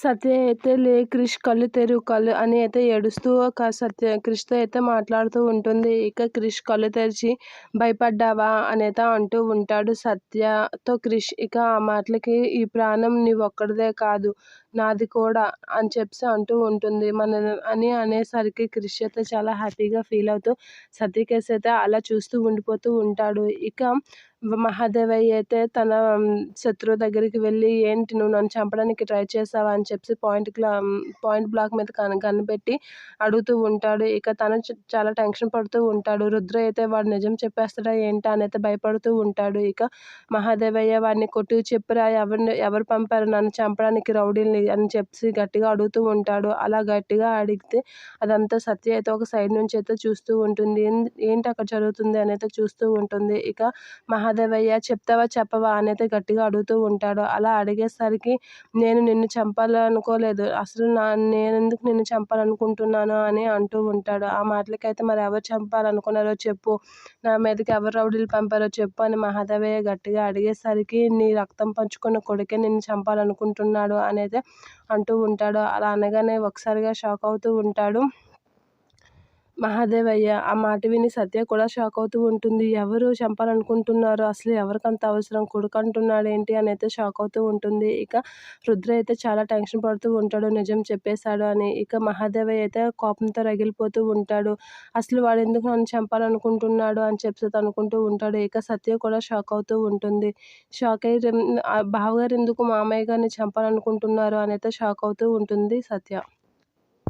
సత్య అయితే లే క్రిష్ కళ్ళు తెరువు కళ్ళు అని అయితే ఏడుస్తూ ఒక సత్య క్రిష్తో అయితే మాట్లాడుతూ ఉంటుంది. ఇక క్రిష్ కళ్ళు తెరిచి భయపడ్డావా? అని అయితే అంటూ ఉంటాడు సత్యతో క్రిష్ ఇక ఆ మాటలకి ఈ ప్రాణం నీ ఒక్కడిదే కాదు నాది కూడా అని చెప్పి అంటూ ఉంటుంది. మన అని అనేసరికి క్రిష్ అయితే చాలా హ్యాపీగా ఫీల్ అవుతూ సత్యకేసి అయితే అలా చూస్తూ ఉండిపోతూ ఉంటాడు. ఇక మహాదేవయ్య అయితే తన శత్రువు దగ్గరికి వెళ్ళి ఏంటి నువ్వు నన్ను చంపడానికి ట్రై చేసావా అని చెప్పి పాయింట్ పాయింట్ బ్లాక్ మీద కన్ కనిపెట్టి అడుగుతూ ఉంటాడు. ఇక తను చాలా టెన్షన్ పడుతూ ఉంటాడు. రుద్ర అయితే వాడు నిజం చెప్పేస్తాడా ఏంటా అని అయితే భయపడుతూ ఉంటాడు. ఇక మహాదేవయ్య వాడిని కొట్టి చెప్పురా ఎవరిని ఎవరు పంపారు నన్ను చంపడానికి రౌడీని అని చెప్పి గట్టిగా అడుగుతూ ఉంటాడు. అలా గట్టిగా అడిగితే అదంతా సత్య అయితే ఒక సైడ్ నుంచి అయితే చూస్తూ ఉంటుంది. ఏంటి అక్కడ జరుగుతుంది అని అయితే చూస్తూ ఉంటుంది. ఇక మహా మహాదేవయ్య చెప్తావా చెప్పవా అనేది గట్టిగా అడుగుతూ ఉంటాడు. అలా అడిగేసరికి నేను నిన్ను చంపాలనుకోలేదు. అసలు నా నేను ఎందుకు నిన్ను చంపాలనుకుంటున్నాను అని అంటూ ఉంటాడు. ఆ మాటలకైతే మరి ఎవరు చంపాలనుకున్నారో చెప్పు. నా మీదకి ఎవరు రౌడీలు పంపారో చెప్పు అని మహాదేవయ్య గట్టిగా అడిగేసరికి నీ రక్తం పంచుకున్న కొడుకే నిన్ను చంపాలనుకుంటున్నాడు అనేది అంటూ ఉంటాడు. అలా అనగానే ఒకసారిగా షాక్ అవుతూ ఉంటాడు. మహాదేవయ్య ఆ మాట విని సత్య కూడా షాక్ అవుతూ ఉంటుంది. ఎవరు చంపాలనుకుంటున్నారు? అసలు ఎవరికంత అవసరం? కొడుకు అంటున్నాడు ఏంటి అని అయితే షాక్ అవుతూ ఉంటుంది. ఇక రుద్ర అయితే చాలా టెన్షన్ పడుతూ ఉంటాడు. నిజం చెప్పేశాడు అని. ఇక మహాదేవయ్య అయితే కోపంతో రగిలిపోతూ ఉంటాడు. అసలు వాడు ఎందుకు నన్ను చంపాలనుకుంటున్నాడు అని చెప్పి అనుకుంటూ ఉంటాడు. ఇక సత్య కూడా షాక్ అవుతూ ఉంటుంది. షాక్ అయ్యి బావగారు ఎందుకు మామయ్య గారిని చంపాలనుకుంటున్నారు అని అయితే షాక్ అవుతూ ఉంటుంది సత్య.